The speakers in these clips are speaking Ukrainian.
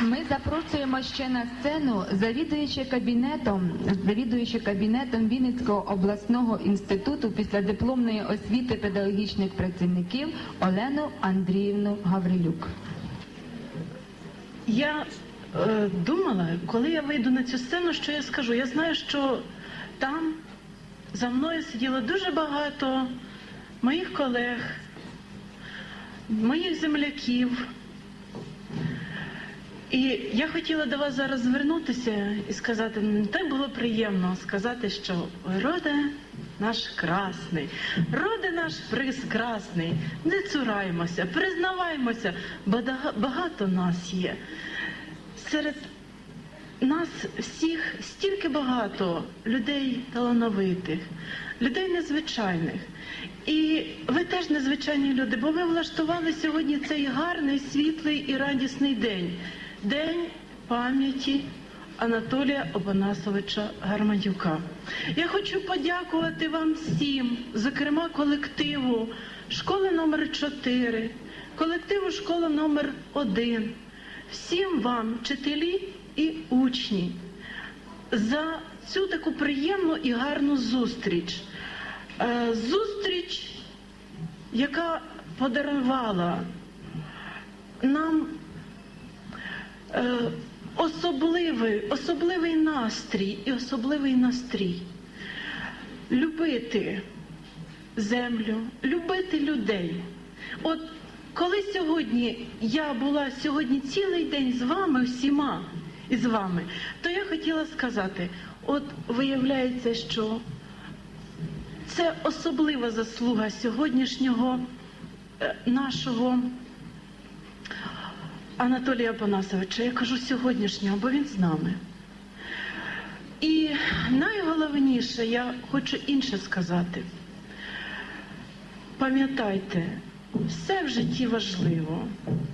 Ми запрошуємо ще на сцену завідуючи кабінетом, завідуючи кабінетом Вінницького обласного інституту післядипломної освіти педагогічних працівників Олену Андріївну Гаврилюк. Я е, думала, коли я вийду на цю сцену, що я скажу. Я знаю, що там за мною сиділо дуже багато моїх колег, моїх земляків. І я хотіла до вас зараз звернутися і сказати, мені так було приємно сказати, що роде наш красний, роде наш прискрасний, не цураймося, признаваймося, бо багато нас є. Серед нас всіх стільки багато людей талановитих, людей незвичайних. І ви теж незвичайні люди, бо ви влаштували сьогодні цей гарний, світлий і радісний день день пам'яті Анатолія Опанасовича Гармадюка. Я хочу подякувати вам всім, зокрема колективу школи номер 4 колективу школи номер 1 всім вам, вчителі і учні, за цю таку приємну і гарну зустріч. Е, Зустріч, яка подарувала нам особливий, особливий настрій і особливий настрій. Любити землю, любити людей. От коли сьогодні я була сьогодні цілий день з вами всіма і з вами, то я хотіла сказати: от виявляється, що це особлива заслуга сьогоднішнього е, нашого Анатолія Панасовича. Я кажу сьогоднішнього, бо він з нами. І найголовніше, я хочу інше сказати. Пам'ятайте, все в житті важливо.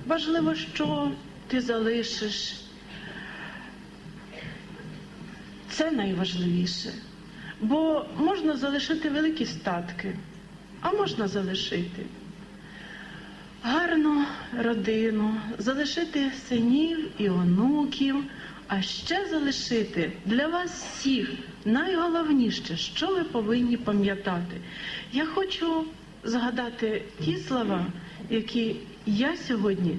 Важливо, що ти залишиш. Це найважливіше. Бо можна залишити великі статки, а можна залишити гарну родину, залишити синів і онуків, а ще залишити для вас всіх найголовніше, що ви повинні пам'ятати. Я хочу згадати ті слова, які я сьогодні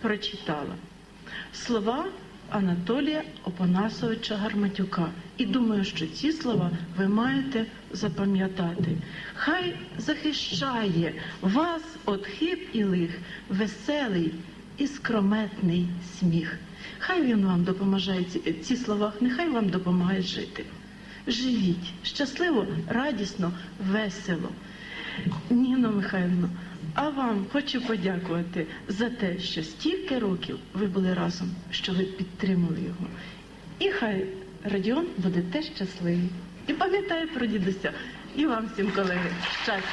прочитала. Слова Анатолія Опанасовича Гарматюка. І думаю, що ці слова ви маєте запам'ятати. Хай захищає вас від хиб і лих веселий і скрометний сміх. Хай він вам допомагає ці слова, нехай вам допомагає жити. Живіть щасливо, радісно, весело. Ніно Михайлівно, а вам хочу подякувати за те, що стільки років ви були разом, що ви підтримали його. І хай Радіон буде теж щасливий. І пам'ятає про дідуся. І вам всім, колеги, щастя.